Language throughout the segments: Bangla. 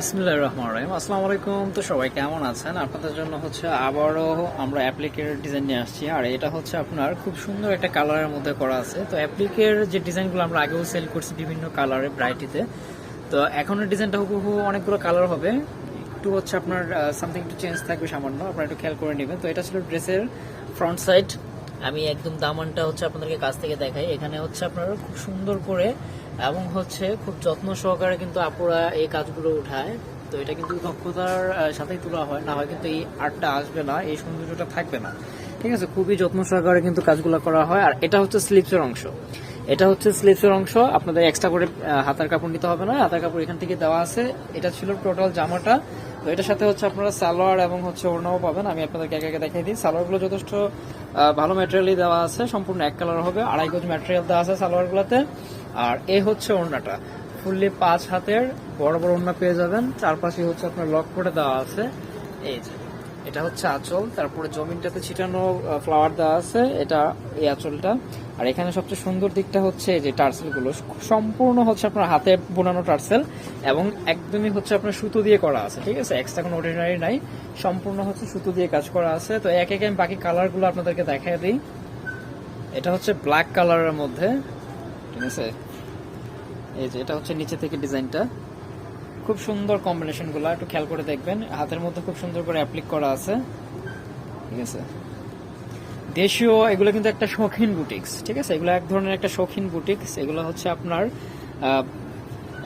বিসমিল্লাহ রহমান রহিম। আসসালামু আলাইকুম। তো সবাই কেমন আছেন? আপনাদের জন্য হচ্ছে আবারও আমরা অ্যাপ্লিকের ডিজাইন নিয়ে আসছি। আর এটা হচ্ছে আপনার খুব সুন্দর একটা কালারের মধ্যে করা আছে। তো অ্যাপ্লিকের যে ডিজাইনগুলো আমরা আগেও সেল করছি বিভিন্ন কালারে ব্রাইটিতে তো এখনের ডিজাইনটা হুবহু অনেকগুলো কালার হবে। একটু হচ্ছে আপনার সামথিং একটু চেঞ্জ থাকবে সামান্য। আপনারা একটু খেয়াল করে নেবেন। তো এটা ছিল ড্রেসের ফ্রন্ট সাইড আমি একদম দামানটা হচ্ছে আপনাদেরকে কাছ থেকে দেখাই। এখানে হচ্ছে আপনারা খুব সুন্দর করে এবং হচ্ছে খুব যত্ন সহকারে কিন্তু আপুরা এই কাজগুলো উঠায়। তো এটা কিন্তু দক্ষতার সাথেই তোলা হয়। না হয় কিন্তু এই আর্টটা আসবে না, এই সৌন্দর্যটা থাকবে না। ঠিক আছে? খুবই যত্ন সহকারে কিন্তু কাজগুলো করা হয়। আর এটা হচ্ছে স্লিপসের অংশ। এটা হচ্ছে স্লিপসের অংশ। আপনাদের এক্সট্রা করে হাতার কাপড় নিতে হবে না। হাতার কাপড় এখান থেকে দেওয়া আছে। এটা ছিল টোটাল জামাটা। তো এটার সাথে হচ্ছে আপনারা সালোয়ার এবং হচ্ছে ওড়নাও পাবেন। আমি আপনাদেরকে একে একে দেখিয়ে দিই। সালোয়ারগুলো যথেষ্ট ভালো ম্যাটেরিয়ালই দেওয়া আছে, সম্পূর্ণ এক কালার হবে, আড়াই গজ ম্যাটেরিয়াল দেওয়া আছে সালোয়ারগুলোতে। আর এ হচ্ছে ওড়নাটা। ফুললি পাঁচ হাতের বড় বড় ওড়না পেয়ে যাবেন। চারপাশে হচ্ছে আপনার লক করে দেওয়া আছে। এই যে। এটা হচ্ছে আঁচল, তারপরে জমিনটাতে ছিটানো ফ্লাওয়ার দেওয়া আছে, এটা এই আঁচলটা। আর এখানে সবচেয়ে সুন্দর দিকটা হচ্ছে যে টার্সেলগুলো সম্পূর্ণ হচ্ছে আপনার হাতে বোনানো টার্সেল এবং একদমই হচ্ছে আপনার সুতো দিয়ে করা আছে, ঠিক আছে? এক্সট্রা কোনো অর্ডিনারি নাই, সম্পূর্ণ হচ্ছে সুতো দিয়ে কাজ করা আছে। তো এক একে আমি বাকি কালারগুলো আপনাদেরকে দেখাই দিই। এটা হচ্ছে ব্ল্যাক কালারের মধ্যে, ঠিক আছে? এই যে, এটা হচ্ছে নিচে থেকে ডিজাইনটা খুব সুন্দর কম্বিনেশনগুলো, একটু খেয়াল করে দেখবেন। হাতের মধ্যে খুব সুন্দর করে অ্যাপ্লিক করা আছে। ঠিক আছে? দেশীয়, এগুলো কিন্তু একটা শৌখিন বুটিক্স ঠিক আছে? এগুলো এক ধরনের একটা শৌখিন বুটিক্স এগুলো হচ্ছে আপনার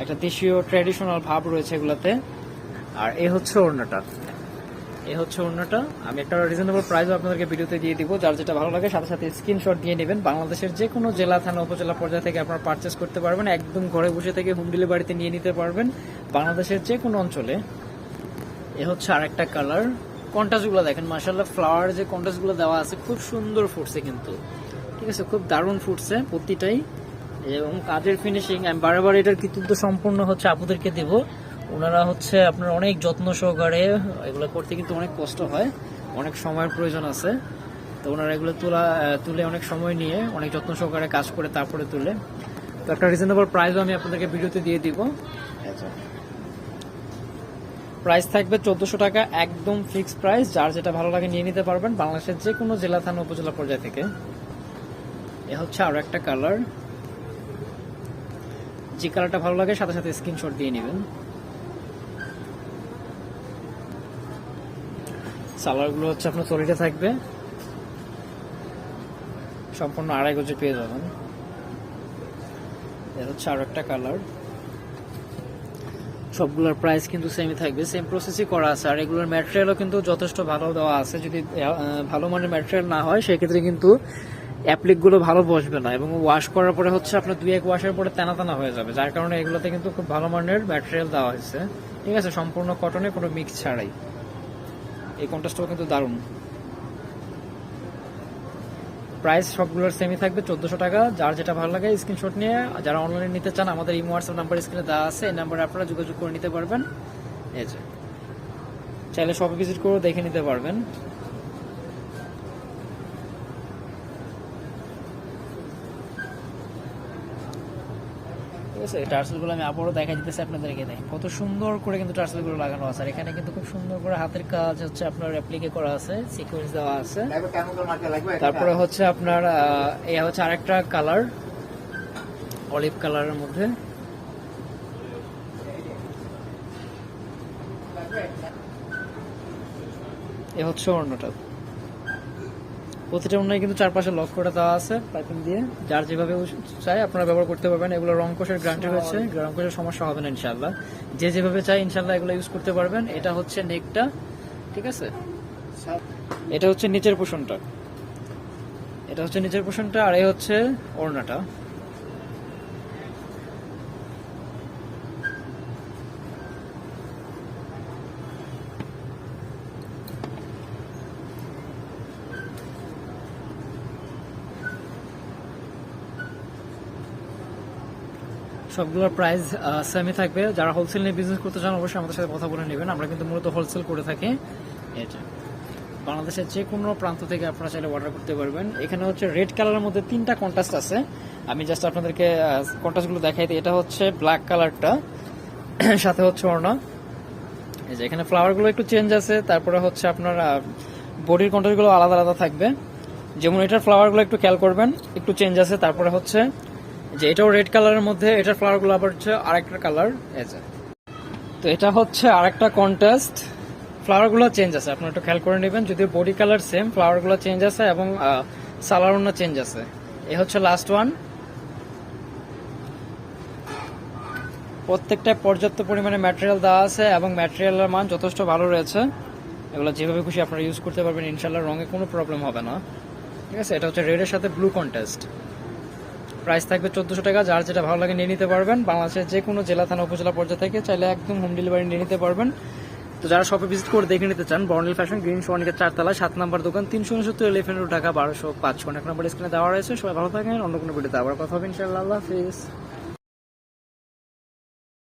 একটা দেশীয় ট্র্যাডিশনাল ভাব রয়েছে এগুলাতে। আর এ হচ্ছে ওড়নাটা। এ হচ্ছে অন্যটা আমি একটা রিজনেবল প্রাইসও আপনাদেরকে ভিডিওতে দিয়ে দিব। যার যেটা ভালো লাগে, সাথে সাথে স্ক্রিনশট দিয়ে নেবেন। বাংলাদেশের যে কোনো জেলা, থানা, উপজেলা পর্যায়ে থেকে আপনারা পারচেস করতে পারবেন। একদম ঘরে বসে থেকে হোম ডেলিভারিতে নিয়ে নিতে পারবেন। বাংলাদেশের যে কোনো অঞ্চলে এ হচ্ছে আরেকটা কালার কন্টাসগুলো দেখেন মার্শাল্লাহ ফ্লাওয়ার যে কন্টাসগুলো দেওয়া আছে, খুব সুন্দর ফুটছে কিন্তু। ঠিক আছে, খুব দারুণ ফুটছে প্রতিটাই। এবং কাজের ফিনিশিং আমি বারবার এটার কৃতিত্ব সম্পূর্ণ হচ্ছে আপুদেরকে দেব। ওনারা হচ্ছে আপনার অনেক যত্ন সহকারে, এগুলো করতে কিন্তু অনেক কষ্ট হয়, অনেক সময়ের প্রয়োজন আছে। তো ওনারা এগুলো তোলা তুলে অনেক সময় নিয়ে অনেক যত্ন সহকারে কাজ করে তারপরে তুলে। তো একটা রিজনেবল প্রাইসও আমি আপনাদেরকে ভিডিওতে দিয়ে দিব। প্রাইস থাকবে চোদ্দশো টাকা, একদম ফিক্সড প্রাইস যার যেটা ভালো লাগে নিয়ে নিতে পারবেন বাংলাদেশের যে কোনো জেলা, থানা, উপজেলা পর্যায় থেকে। এ হচ্ছে আরও একটা কালার যে কালারটা ভালো লাগে, সাথে সাথে স্ক্রিনশট দিয়ে নেবেন। সালোয়ারগুলো হচ্ছে আপনার তলিটা থাকবে। সম্পূর্ণ আড়াই গজে পেয়ে যাবেন। এ হচ্ছে আরও একটা কালার সবগুলোর প্রাইস কিন্তু সেমই থাকবে। সেম প্রসেসই করা আছে। আর এগুলোর ম্যাটেরিয়ালও কিন্তু যথেষ্ট ভালো দেওয়া আছে। যদি ভালো মানের ম্যাটেরিয়াল না হয়, সেক্ষেত্রে কিন্তু অ্যাপ্লিকগুলো ভালো বসবে না। এবং ওয়াশ করার পরে হচ্ছে আপনার দুই এক ওয়াশের পরে তেনা তেনা হয়ে যাবে। যার কারণে এগুলোতে কিন্তু খুব ভালো মানের ম্যাটেরিয়াল দেওয়া হয়েছে। ঠিক আছে? সম্পূর্ণ কটনে কোনো মিক্স ছাড়াই। এই কন্ট্রাস্টটাও কিন্তু দারুণ। প্রাইস সবগুলোর সেমই থাকবে, চোদ্দশো টাকা। যার যেটা ভালো লাগে স্ক্রিনশট নিয়ে যারা অনলাইনে নিতে চান, আমাদের ইমো হোয়াটসঅ্যাপ নাম্বার স্ক্রিনে দেওয়া আছে, এই নাম্বারে আপনারা যোগাযোগ করে নিতে পারবেন। এই যে, চাইলে সব ভিজিট করে দেখে নিতে পারবেন। ঠিক আছে? টার্সেলগুলো আমি আবারও দেখা দিতেছি আপনাদেরকে দেখ কত সুন্দর করে কিন্তু টার্সেলগুলো লাগানো আছে। আর এখানে কিন্তু খুব সুন্দর করে হাতের কাজ হচ্ছে আপনার অ্যাপ্লিকে করা আছে সিকোয়েন্স দেওয়া আছে। তারপরে হচ্ছে আপনার এই হচ্ছে আরেকটা কালার অলিভ কালারের মধ্যে। এ হচ্ছে অন্যটা। প্রতিটা অনুযায়ী কিন্তু চারপাশে লক করে দেওয়া আছে। পাইপিং দিয়ে। যার যেভাবে চাই আপনারা ব্যবহার করতে পারবেন। এগুলো রং কোষের গ্যারান্টি রয়েছে রং কোষের সমস্যা হবে না ইনশাল্লাহ যে যেভাবে চাই ইনশাল্লাহ এগুলো ইউজ করতে পারবেন। এটা হচ্ছে নেকটা ঠিক আছে? এটা হচ্ছে নিচের পোষণটা। এটা হচ্ছে নিচের পোষণটা আর এই হচ্ছে ওড়নাটা। সবগুলোর প্রাইস সেমই থাকবে। যারা হোলসেল নিয়ে বিজনেস করতে চান অবশ্যই আমাদের সাথে কথা বলে নেবেন। আমরা কিন্তু মূলত হোলসেল করে থাকি। এটা। বাংলাদেশের যে কোনো প্রান্ত থেকে আপনারা চাইলে অর্ডার করতে পারবেন। এখানে হচ্ছে রেড কালারের মধ্যে তিনটা কন্ট্রাস্ট আছে। আমি জাস্ট আপনাদেরকে কন্ট্রাস্টগুলো দেখাই দিই। এটা হচ্ছে ব্ল্যাক কালারটা সাথে হচ্ছে ওড়না। এই যে এখানে ফ্লাওয়ারগুলো একটু চেঞ্জ আছে। তারপরে হচ্ছে আপনার বডির কন্ট্রোলগুলো আলাদা আলাদা থাকবে। যেমন এটার ফ্লাওয়ারগুলো একটু খেয়াল করবেন। একটু চেঞ্জ আছে। তারপরে হচ্ছে যে এটাও রেড কালারের মধ্যে, এটার ফ্লাওয়ারগুলো আবার হচ্ছে আরেকটা কালার যে। তো এটা হচ্ছে আরেকটা কন্টেস্ট ফ্লাওয়ারগুলো চেঞ্জ আছে, আপনারা একটু খেয়াল করে নেবেন। যদিও বডি কালার সেম ফ্লাওয়ারগুলো চেঞ্জ আছে এবং সালারুনা চেঞ্জ আছে। এ হচ্ছে লাস্ট ওয়ান প্রত্যেকটা পর্যাপ্ত পরিমাণে ম্যাটেরিয়াল দেওয়া আছে এবং ম্যাটেরিয়ালের মান যথেষ্ট ভালো রয়েছে। এগুলো যেভাবে খুশি আপনারা ইউজ করতে পারবেন ইনশাল্লাহ রঙে কোনো প্রবলেম হবে না। ঠিক আছে? এটা হচ্ছে রেডের সাথে ব্লু কন্টেস্ট প্রাইস থাকবে চোদ্দোশো টাকা, যার যেটা ভালো লাগে নিয়ে নিতে পারবেন। বাংলাদেশের যে কোনো জেলা, থানা, উপজেলা পর্যায়ে থেকে চাইলে একদম হোম ডেলিভারি নিয়ে নিতে পারবেন। তো যারা শপে ভিজিট করে দেখে নিতে চান বর্ণিল ফ্যাশন গ্রিন সোয়ানিকের চারতলা, সাত নম্বর দোকান, তিনশো উনসত্তর এলিফেন্ট টাকা বারোশো পাঁচশো। এক নম্বর স্ক্রিনে দেওয়া রয়েছে, সবাই ভালো থাকেন, অন্য কোনো ভিডিওতে আবার কথা হবে, ইনশাআল্লাহ, আল্লাহ হাফিজ।